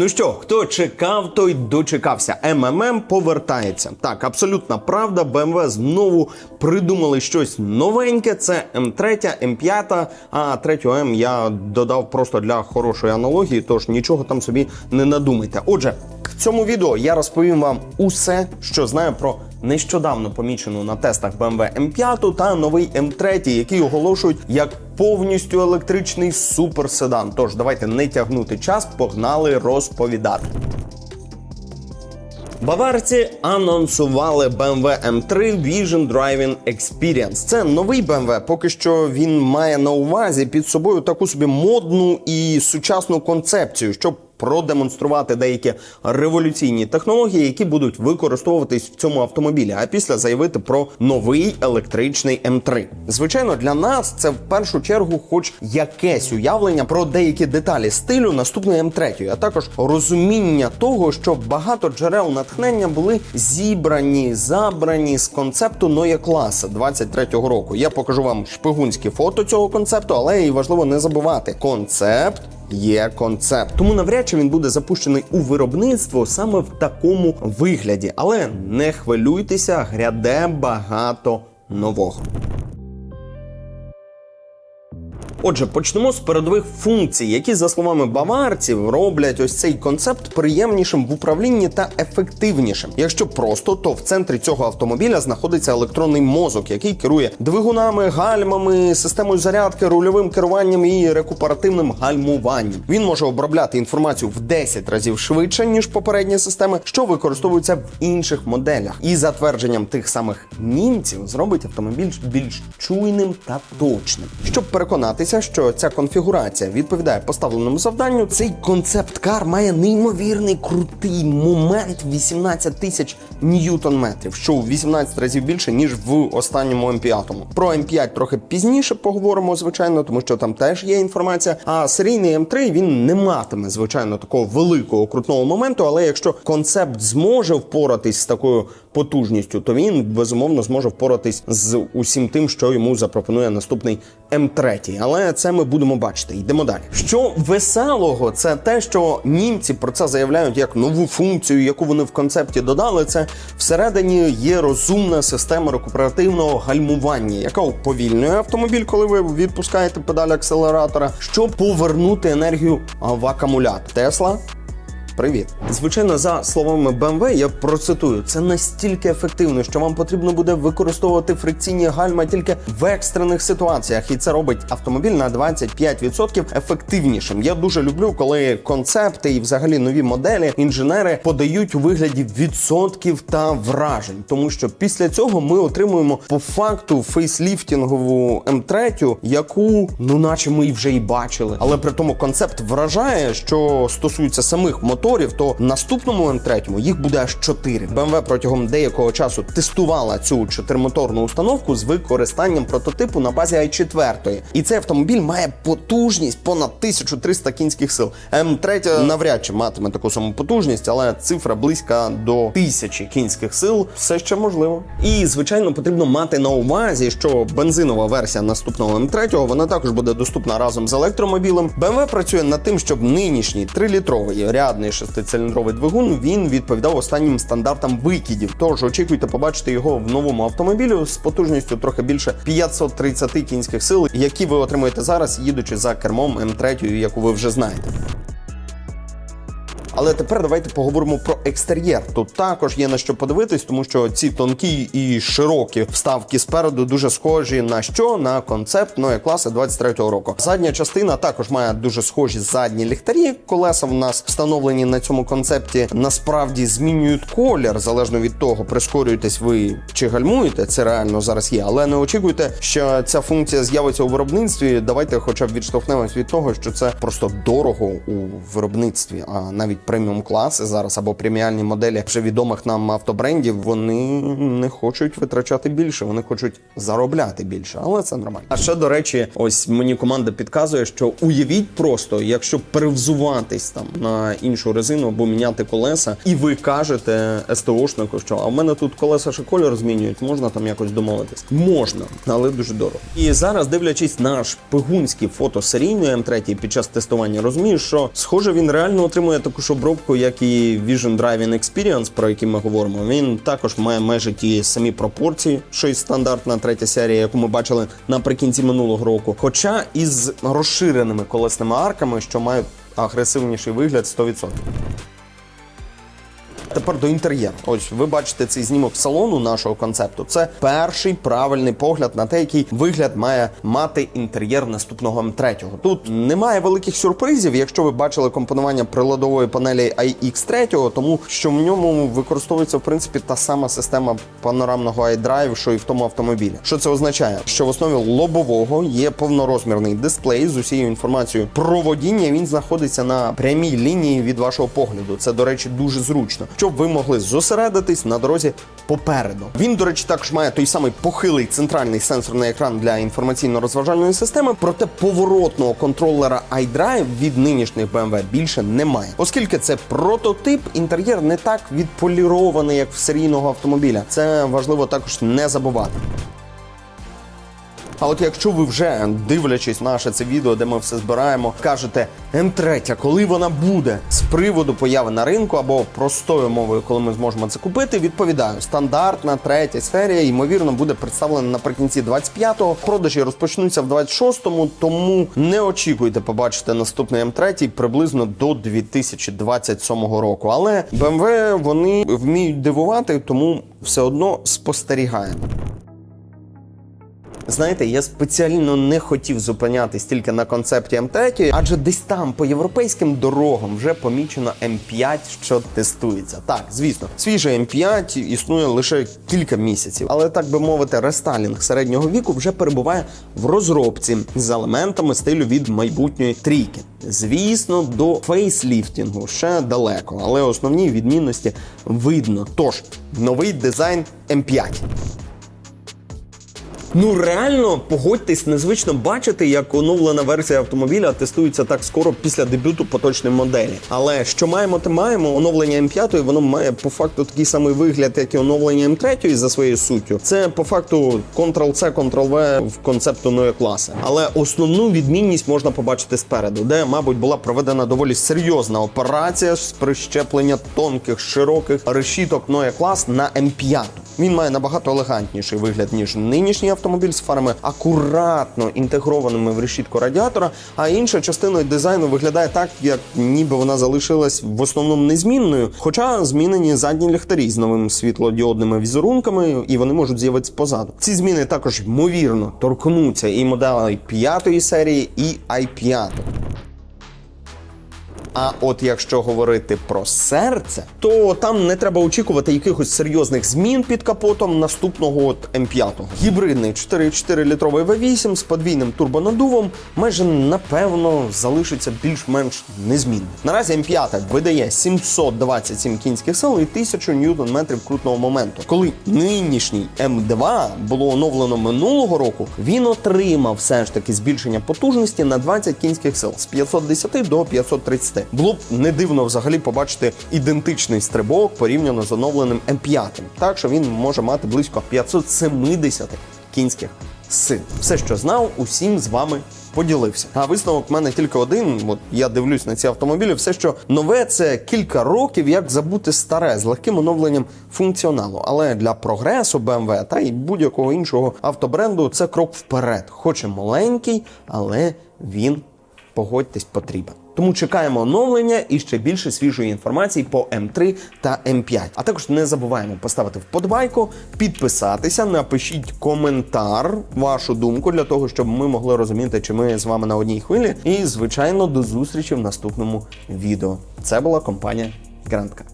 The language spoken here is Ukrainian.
Ну що, хто чекав, той дочекався. МММ повертається. Так, абсолютна правда. BMW знову придумали щось новеньке. Це М3, М5, а 3 М я додав просто для хорошої аналогії, тож нічого там собі не надумайте. Отже, в цьому відео я розповім вам усе, що знаю про нещодавно помічену на тестах BMW M5 та новий M3, який оголошують як повністю електричний суперседан. Тож давайте не тягнути час, погнали розповідати. Баварці анонсували BMW M3 Vision Driving Experience. Це новий BMW, поки що він має на увазі під собою таку собі модну і сучасну концепцію, щоб продемонструвати деякі революційні технології, які будуть використовуватись в цьому автомобілі, а після заявити про новий електричний М3. Звичайно, для нас це в першу чергу, хоч якесь уявлення про деякі деталі стилю наступної М3, а також розуміння того, що багато джерел натхнення були зібрані, забрані з концепту Ноя класа 23-го року. Я покажу вам шпигунські фото цього концепту, але і важливо не забувати концепт є концепт. Тому навряд чи він буде запущений у виробництво саме в такому вигляді. Але не хвилюйтеся, гряде багато нового. Отже, почнемо з передових функцій, які, за словами баварців, роблять ось цей концепт приємнішим в управлінні та ефективнішим. Якщо просто, то в центрі цього автомобіля знаходиться електронний мозок, який керує двигунами, гальмами, системою зарядки, рульовим керуванням і рекуперативним гальмуванням. Він може обробляти інформацію в 10 разів швидше ніж попередні системи, що використовуються в інших моделях. І за твердженням тих самих німців зробить автомобіль більш чуйним та точним. Щоб переконатися, що ця конфігурація відповідає поставленому завданню, цей концепт-кар має неймовірний крутий момент 18 тисяч ньютон-метрів, що у 18 разів більше ніж в останньому М5. Про М5 трохи пізніше поговоримо, звичайно, тому що там теж є інформація. А серійний М3 він не матиме звичайно такого великого крутного моменту. Але якщо концепт зможе впоратись з такою потужністю, то він безумовно зможе впоратись з усім тим, що йому запропонує наступний М3. Але це ми будемо бачити. Йдемо далі. Що веселого, це те, що німці про це заявляють як нову функцію, яку вони в концепті додали. Це всередині є розумна система рекуперативного гальмування, яка уповільнює автомобіль, коли ви відпускаєте педаль акселератора, щоб повернути енергію в акумулятор. Тесла Привіт, звичайно, за словами BMW, я процитую, це настільки ефективно, що вам потрібно буде використовувати фрикційні гальма тільки в екстрених ситуаціях, і це робить автомобіль на 25% ефективнішим. Я дуже люблю, коли концепти і взагалі нові моделі інженери подають у вигляді відсотків та вражень, тому що після цього ми отримуємо по факту фейсліфтінгову М3, яку ну наче ми вже і бачили, але при тому концепт вражає, що стосується самих моторів, то в наступному М3 їх буде аж 4. BMW протягом деякого часу тестувала цю чотиримоторну установку з використанням прототипу на базі i4. І цей автомобіль має потужність понад 1300 кінських сил. М3 навряд чи матиме таку саму потужність, але цифра близька до 1000 кінських сил все ще можливо. І звичайно потрібно мати на увазі, що бензинова версія наступного М3 вона також буде доступна разом з електромобілем. BMW працює над тим, щоб нинішній 3-літровий рядний шестициліндровий двигун він відповідав останнім стандартам викидів. Тож очікуйте побачити його в новому автомобілі з потужністю трохи більше 530 кінських сил, які ви отримуєте зараз, їдучи за кермом М3, яку ви вже знаєте. Але тепер давайте поговоримо про екстер'єр. Тут також є на що подивитись, тому що ці тонкі і широкі вставки спереду дуже схожі на що? На концепт Ноя класи 23-го року. Задня частина також має дуже схожі задні ліхтарі. Колеса в нас встановлені на цьому концепті. Насправді змінюють колір залежно від того, прискорюєтесь ви чи гальмуєте. Це реально зараз є, але не очікуйте, що ця функція з'явиться у виробництві. Давайте, хоча б відштовхнемось від того, що це просто дорого у виробництві, а навіть преміум класи зараз або преміальні моделі вже відомих нам автобрендів, вони не хочуть витрачати більше, вони хочуть заробляти більше, але це нормально. А ще до речі, ось мені команда підказує, що уявіть просто, якщо перевзуватись там на іншу резину або міняти колеса, і ви кажете СТОшнику, що а в мене тут колеса ще кольор змінюють, можна там якось домовитись? Можна, але дуже дорого. І зараз, дивлячись на шпигунські фото серійної М3 під час тестування, розумію, що схоже він реально отримує таку, щоб обробку, як і Vision Driving Experience, про який ми говоримо, він також має майже ті самі пропорції, що й стандартна третя серія, яку ми бачили наприкінці минулого року. Хоча із розширеними колесними арками, що мають агресивніший вигляд 100%. Тепер до інтер'єру. Ось ви бачите цей знімок салону нашого концепту. Це перший правильний погляд на те, який вигляд має мати інтер'єр наступного М3. Тут немає великих сюрпризів, якщо ви бачили компонування приладової панелі iX3, тому що в ньому використовується в принципі та сама система панорамного iDrive, що і в тому автомобілі. Що це означає? Що в основі лобового є повнорозмірний дисплей з усією інформацією про водіння. Він знаходиться на прямій лінії від вашого погляду. Це, до речі, дуже зручно, щоб ви могли зосередитись на дорозі попереду. Він, до речі, також має той самий похилий центральний сенсорний екран для інформаційно-розважальної системи, проте поворотного контролера iDrive від нинішніх BMW більше немає. Оскільки це прототип, інтер'єр не так відполірований, як в серійного автомобіля. Це важливо також не забувати. А от якщо ви вже дивлячись наше це відео, де ми все збираємо, кажете М3, коли вона буде з приводу появи на ринку або простою мовою, коли ми зможемо це купити, відповідаю, стандартна третя серія, ймовірно, буде представлена наприкінці 25-го. Продажі розпочнуться в 26-му, тому не очікуйте побачити наступний М3 приблизно до 2027 року. Але BMW вони вміють дивувати, тому все одно спостерігаємо. Знаєте, я спеціально не хотів зупинятись тільки на концепті М3, адже десь там по європейським дорогам вже помічено М5, що тестується. Так, звісно, свіжий М5 існує лише кілька місяців, але так би мовити, рестайлінг середнього віку вже перебуває в розробці з елементами стилю від майбутньої трійки. Звісно, до фейсліфтінгу ще далеко, але основні відмінності видно. Тож, новий дизайн М5. Ну реально погодьтесь, незвично бачити, як оновлена версія автомобіля тестується так скоро після дебюту поточної моделі. Але що маємо, те маємо. Оновлення М5 воно має по факту такий самий вигляд, як і оновлення М3 за своєю суттю. Це по факту Ctrl-C, Ctrl-V в концепту класи. Але основну відмінність можна побачити спереду, де, мабуть, була проведена доволі серйозна операція з прищеплення тонких широких решіток Ноя клас на М5. Він має набагато елегантніший вигляд, ніж нинішній автомобіль з фарами акуратно інтегрованими в решітку радіатора. А інша частина дизайну виглядає так, як ніби вона залишилась в основному незмінною. Хоча змінені задні ліхтарі з новими світлодіодними візерунками, і вони можуть з'явитися позаду. Ці зміни також ймовірно торкнуться і моделей п'ятої серії, і i5. А от якщо говорити про серце, то там не треба очікувати якихось серйозних змін під капотом наступного от М5. Гібридний 4,4 літровий V8 з подвійним турбонадувом майже напевно залишиться більш-менш незмінним. Наразі М5 видає 727 кінських сил і 1000 ньютон метрів крутного моменту. Коли нинішній М2 було оновлено минулого року, він отримав все ж таки збільшення потужності на 20 кінських сил з 510 до 530. Було б не дивно взагалі побачити ідентичний стрибок порівняно з оновленим М5. Так що він може мати близько 570 кінських сил. Все, що знав, усім з вами. Поділився. А висновок в мене тільки один. От я дивлюсь на ці автомобілі. Все, що нове, це кілька років, як забути старе з легким оновленням функціоналу. Але для прогресу BMW та й будь-якого іншого автобренду це крок вперед. Хоч і маленький, але він погодьтесь потрібен. Тому чекаємо оновлення і ще більше свіжої інформації по М3 та М5. А також не забуваємо поставити вподобайку, підписатися, напишіть коментар, вашу думку для того, щоб ми могли розуміти, чи ми з вами на одній хвилі. І звичайно, до зустрічі в наступному відео. Це була компанія Грандка.